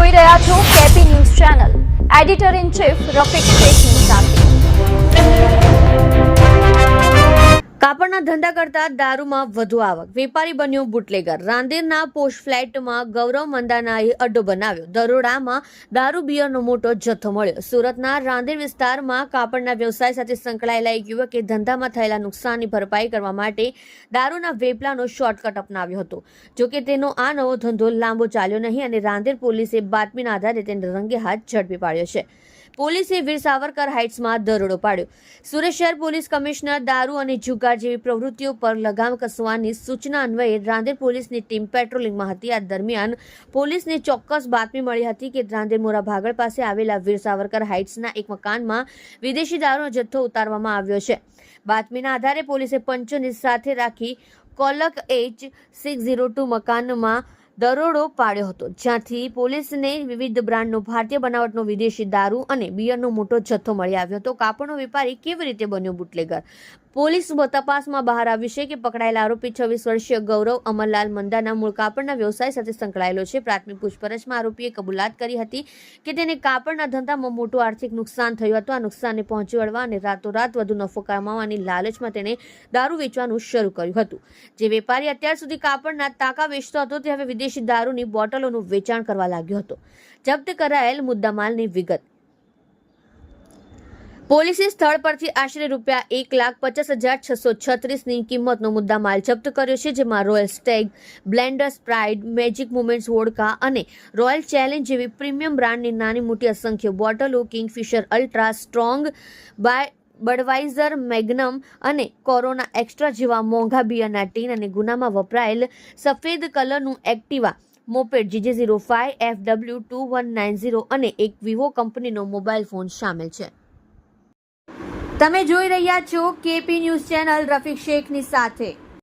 જોઈ રહ્યા છો KP news channel. Editor in chief Rafiq શેખની સાથે કાપડના ધંધા કરતા દારૂમાં વધુ આવક. વેપારી બન્યો બુટલેગર. રાંદેરના પોસ્ટ ફ્લેટમાં ગૌરવ મંદાનાએ અડ્ડો બનાવ્યો. દરોડામાં દારૂ બિયરનો મોટો જથ્થો મળ્યો. સુરતના રાંદેર વિસ્તારમાં કાપડના વ્યવસાય સાથે સંકળાયેલા એક યુવકે ધંધામાં થયેલા નુકસાનની ભરપાઈ કરવા માટે દારૂના વેપલાનો શોર્ટકટ અપનાવ્યો હતો. જોકે તેનો આ નવો ધંધો લાંબો ચાલ્યો નહીં અને રાંદેર પોલીસે બાતમીના આધારે તેને રંગે હાથ ઝડપી પાડ્યો છે. પોલીસે વીર સાવરકર હાઇટ્સમાં દરોડો પાડ્યો. સુરત શહેર પોલીસ કમિશનર દારૂ અને જુગાર જેવી પ્રવૃત્તિઓ પર લગામ કસવાની સૂચના અન્વયે રાંદેર પોલીસની ટીમ પેટ્રોલિંગમાં હતી. આ દરમિયાન પોલીસને ચોક્કસ બાતમી મળી હતી કે રાંદેર મોરા ભાગળ પાસે આવેલા વીર સાવરકર હાઇટ્સના એક મકાનમાં વિદેશી દારૂનો જથ્થો ઉતારવામાં આવ્યો છે. બાતમીના આધારે પોલીસે પંચોની સાથે રાખી કોલક એચ સિક્સ ઝીરો ટુ મકાનમાં દરોડો પાડ્યો હતો. જ્યાંથી પોલીસને વિવિધ બ્રાન્ડનો ભારતીય બનાવટનો વિદેશી દારૂ અને બિયરનો મોટો જથ્થો મળી આવ્યો હતો. કાપડનો વેપારી કેવી રીતે બન્યો બુટલેગર? પોલીસ તપાસમાં બહાર આવ્યું છે કે પકડાયેલા આરોપી છવ્વીસ વર્ષીય ગૌરવ અમરલાલ મંદાના મૂળ કાપડના વ્યવસાય સાથે સંકળાયેલો છે. પ્રાથમિક પૂછપરછમાં આરોપીએ કબૂલાત કરી હતી કે તેને કાપડના ધંધામાં મોટું આર્થિક નુકસાન થયું હતું. આ નુકસાનને પહોંચી વળવા અને રાતોરાત વધુ નફો કમાવાની લાલચમાં તેણે દારૂ વેચવાનું શરૂ કર્યું હતું. જે વેપારી અત્યાર સુધી કાપડના તાકા વેચતો હતો, તે હવે વિદેશી દારૂની બોટલોનું વેચાણ કરવા લાગ્યો હતો. જપ્ત કરાયેલ મુદ્દામાલની વિગત. પોલીસે સ્થળ પરથી આશરે રૂપિયા એક લાખ પચાસ હજાર છસો છત્રીસની કિંમતનો મુદ્દામાલ જપ્ત કર્યો છે, જેમાં Royal Stag Blender Pride Magic Moments vodka અને રોયલ ચેલેન્જ જેવી પ્રીમિયમ બ્રાન્ડની નાની મોટી અસંખ્ય બોટલો, Kingfisher Ultra, strong by Budweiser, Magnum અને કોરોના એક્સ્ટ્રા જેવા મોંઘા બિયરના ટીન અને ગુનામાં વપરાયેલ સફેદ કલરનું Activa, moped GJ zero five F W two one nine zero અને એક વિવો કંપનીનો મોબાઈલ ફોન સામેલ છે. તમે જોઈ રહ્યા છો કેપી ન્યૂઝ ચેનલ રફીક શેખની સાથે.